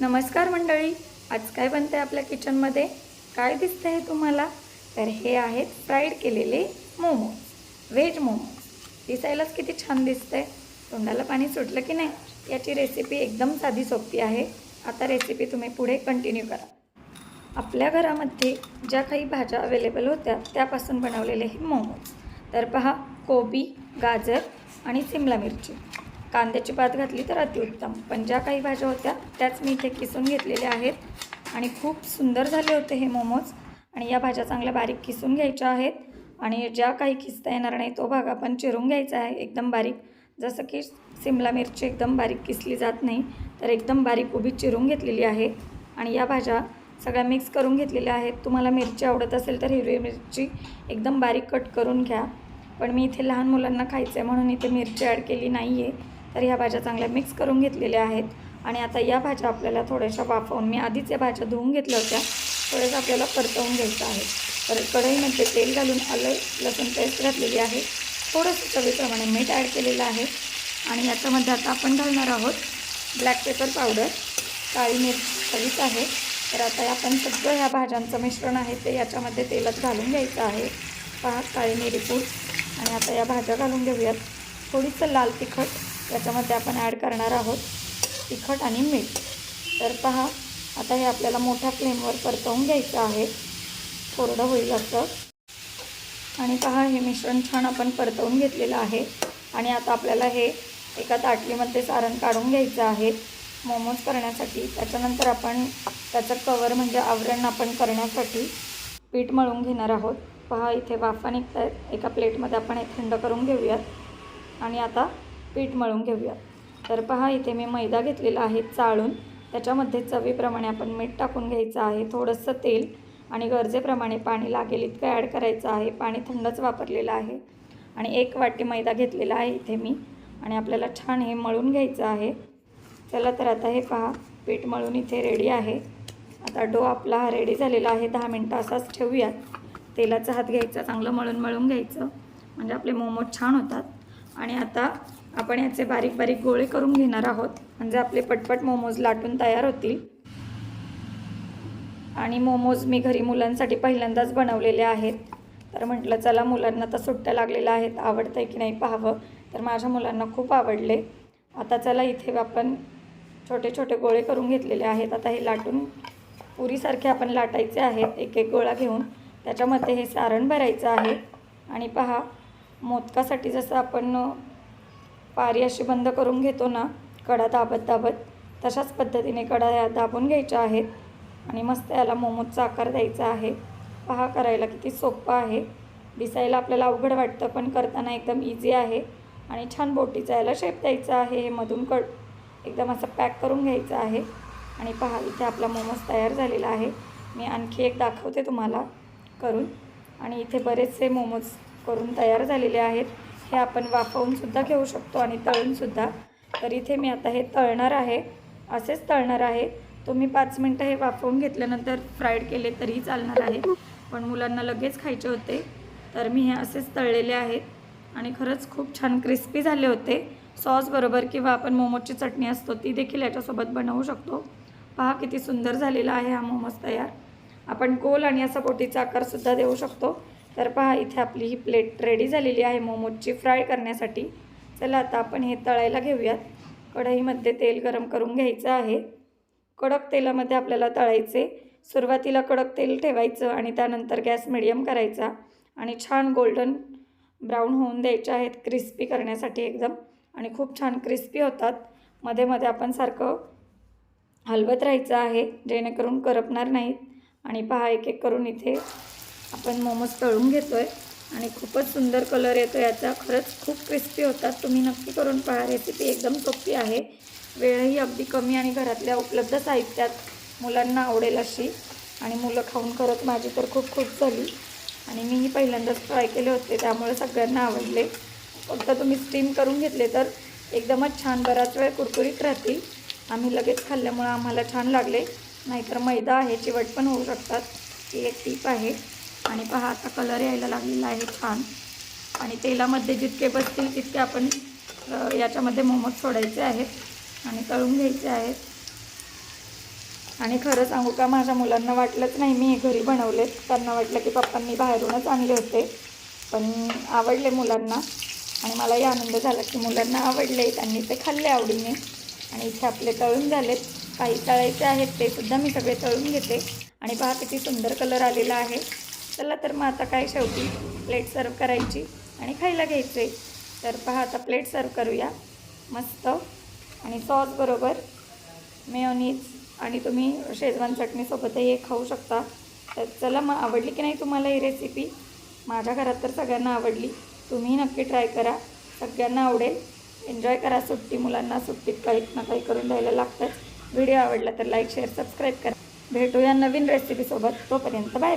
नमस्कार मंडळी आज काय बनते आपल्या किचनमध्ये काय दिसतं आहे तुम्हाला? तर हे आहेत फ्राईड केलेले मोमोज व्हेज मोमोज दिसायलाच किती छान दिसतंय. तोंडाला पाणी सुटलं की नाही याची रेसिपी एकदम साधी सोपी आहे. आता रेसिपी तुम्ही पुढे कंटिन्यू करा. आपल्या घरामध्ये ज्या काही भाज्या अवेलेबल होत्या त्यापासून बनवलेले हे मोमोज तर पहा कोबी गाजर आणि सिमला मिरची. कांद्याची पात घातली तर अतिउत्तम. पण ज्या काही भाज्या होत्या त्याच मी इथे किसून घेतलेल्या आहेत. आणि खूप सुंदर झाले होते हे मोमोज. आणि या भाज्या चांगल्या बारीक किसून घ्यायच्या आहेत. आणि ज्या काही किसता येणार नाही तो भाग आपण चिरून घ्यायचा आहे एकदम बारीक. जसं की सिमला मिरची एकदम बारीक किसली जात नाही तर एकदम बारीक उभी चिरून घेतलेली आहे. आणि या भाज्या सगळ्या मिक्स करून घेतलेल्या आहेत. तुम्हाला मिरची आवडत असेल तर हिरवी मिरची एकदम बारीक कट करून घ्या. पण मी इथे लहान मुलांना खायचं आहे म्हणून इथे मिरची ॲड केली नाही आहे तर ह्या भाज्या चांगल्या मिक्स करून घेतलेल्या आहेत. आणि आता या भाज्या आपल्याला थोड्याशा वाफवून मी आधीच या भाज्या धुवून घेतल्या होत्या. थोड्याशा आपल्याला परतवून घ्यायचं आहे. तर कढईमध्ये तेल घालून आलं लसूण पेस्ट घातलेली आहे. थोडंसं चवीप्रमाणे मीठ ॲड केलेलं आहे. आणि याच्यामध्ये आता आपण घालणार आहोत ब्लॅक पेपर पावडर काळी मिरची हवीच आहे. तर आता आपण सगळं ह्या भाज्यांचं मिश्रण आहे ते याच्यामध्ये तेलात घालून घ्यायचं आहे. पहा काळी मिरी पूड आणि आता या भाज्या घालून घेऊयात. थोडीसं लाल तिखट. याच्यामध्ये आपण ॲड करणार आहोत तिखट आणि मीठ. तर पहा आता हे आपल्याला मोठ्या फ्लेमवर परतवून घ्यायचं आहे. कोरडं होईल असं. आणि पहा हे मिश्रण छान आपण परतवून घेतलेलं आहे. आणि आता आपल्याला हे एका ताटलीमध्ये सारण काढून घ्यायचं आहे. मोमोज करण्यासाठी. त्याच्यानंतर आपण त्याचं कवर म्हणजे आवरण आपण करण्यासाठी पीठ मळून घेणार आहोत. पहा इथे वाफा निघत आहेत एका प्लेटमध्ये आपण हे थंड करून घेऊयात. आणि आता पीठ मळून घेऊयात तर पहा इथे मी मैदा घेतलेला आहे चाळून. त्याच्यामध्ये चवीप्रमाणे आपण मीठ टाकून घ्यायचं आहे थोडंसं तेल आणि गरजेप्रमाणे पाणी लागेल इतकं ॲड करायचं आहे. पाणी थंडच वापरलेलं आहे. आणि एक वाटी मैदा घेतलेला आहे इथे मी. आणि आपल्याला छान हे मळून घ्यायचं आहे. चला तर आता हे पहा पीठ मळून इथे रेडी आहे. आता डो आपला हा रेडी झालेला आहे. दहा मिनटं असाच ठेवूयात. तेलाचा हात घ्यायचा चांगलं मळून मळून घ्यायचं. म्हणजे आपले मोमोज छान होतात. आणि आता आपण याचे बारीक बारीक गोळे करून घेणार आहोत. म्हणजे आपले पटपट मोमोज लाटून तयार होतील. आणि मोमोज मी घरी मुलांसाठी पहिल्यांदाच बनवलेले आहेत. तर म्हटलं चला मुलांना तर सुट्ट्या लागलेल्या आहेत. आवडतं आहे की नाही पाहावं? तर माझ्या मुलांना खूप आवडले. आता चला इथे आपण छोटे छोटे गोळे करून घेतलेले आहेत. आता हे लाटून पुरीसारखे आपण लाटायचे आहेत. एक एक गोळा घेऊन त्याच्यामध्ये हे सारण भरायचं आहे. आणि पहा मोदकासाठी जसं आपण पारी अशी बंद करून घेतो ना कडा दाबत दाबत तशाच पद्धतीने कडा या दाबून घ्यायच्या आहेत. आणि मस्त याला मोमोजचा आकार द्यायचा आहे. पहा करायला किती सोपं आहे. दिसायला आपल्याला अवघड वाटतं पण करताना एकदम इझी आहे. आणि छान बोटीचा याला शेप द्यायचा आहे. हे मधून कड एकदम असं पॅक करून घ्यायचं आहे. आणि पहा इथे आपला मोमोज तयार झालेला आहे. मी आणखी एक दाखवते तुम्हाला करून. आणि इथे बरेचसे मोमोज करून तयार झालेले आहेत. हे आपण वाफवूनसुद्धा घेऊ शकतो आणि तळूनसुद्धा तर इथे मी आता हे तळणार आहे. असेच तळणार आहे. तुम्ही पाच मिनटं हे वाफवून घेतल्यानंतर फ्राईड केले तरीही चालणार आहे. पण मुलांना लगेच खायचे होते. तर मी हे असेच तळलेले आहेत. आणि खरंच खूप छान क्रिस्पी झाले होते. सॉसबरोबर किंवा आपण मोमोजची चटणी असतो ती देखील याच्यासोबत बनवू शकतो. पहा किती सुंदर झालेला आहे हा मोमोज तयार. आपण गोल आणि असा बोटीचा आकारसुद्धा देऊ शकतो. तर पहा इथे आपली ही प्लेट रेडी झालेली आहे मोमोजची फ्राय करण्यासाठी. चला आता आपण हे तळायला घेऊयात. कढईमध्ये तेल गरम करून घ्यायचं आहे. कडक तेलामध्ये आपल्याला तळायचे. सुरुवातीला कडक तेल ठेवायचं आणि त्यानंतर गॅस मिडियम करायचा. आणि छान गोल्डन ब्राऊन होऊन द्यायचे आहेत क्रिस्पी करण्यासाठी एकदम. आणि खूप छान क्रिस्पी होतात. मध्ये मध्ये आपण सारखं हलवत राहायचं आहे जेणेकरून करपणार नाहीत. आणि पहा एक एक करून इथे आपण मोमोज तळून घेतो आहे आणि खूपच सुंदर कलर येतो याचा. खरंच खूप क्रिस्पी होतात. तुम्ही नक्की करून पहा. रेसिपी एकदम सोपी आहे. वेळही अगदी कमी आणि घरातल्या उपलब्ध साहित्यात मुलांना आवडेल अशी. आणि मुलं खाऊन करत माझी तर खूप खूप झाली. आणि मीही पहिल्यांदाच ट्राय केले होते. त्यामुळे सगळ्यांना आवडले. फक्त तुम्ही स्टीम करून घेतले तर एकदमच छान बराच वेळ कुरकुरीत राहतील. आम्ही लगेच खाल्ल्यामुळं आम्हाला छान लागले. नाहीतर मैदा आहे. चिवट पण होऊ शकतात. ही एक टीप आहे. आणि पहा आता कलर यायला लागलेला आहे छान. आणि तेलामध्ये जितके बसतील तितके आपण याच्यामध्ये मोमोज सोडायचे आहेत आणि तळून घ्यायचे आहेत. आणि खरं सांगू का माझ्या मुलांना वाटलंच नाही मी घरी बनवलेत. त्यांना वाटलं की पप्पांनी बाहेरूनच आणले होते. पण आवडले मुलांना. आणि मलाही आनंद झाला की मुलांना आवडले त्यांनी ते खाल्ले आवडीने. आणि इथे आपले तळून झालेत. काही तळायचे आहेत ते सुद्धा मी सगळे तळून घेते. आणि पहा किती सुंदर कलर आलेला आहे. चला तर मग आता काय शेवटी प्लेट सर्व करायची आणि खायला घ्यायचे. तर पहा आता प्लेट सर्व करूया. मस्त. आणि सॉस बरोबर. मेयोनीज आणि तुम्ही शेजवान चटणीसोबतही हे खाऊ शकता. तर चला मग आवडली की नाही तुम्हाला ही रेसिपी माझ्या घरात तर सगळ्यांना आवडली. तुम्ही नक्की ट्राय करा. सगळ्यांना आवडेल. एन्जॉय करा सुट्टी. मुलांना सुट्टीत काही ना काही करून द्यायला लागतंच. व्हिडिओ आवडला तर लाईक शेअर सबस्क्राईब करा. भेटूया नवीन रेसिपीसोबत तोपर्यंत बाय बाय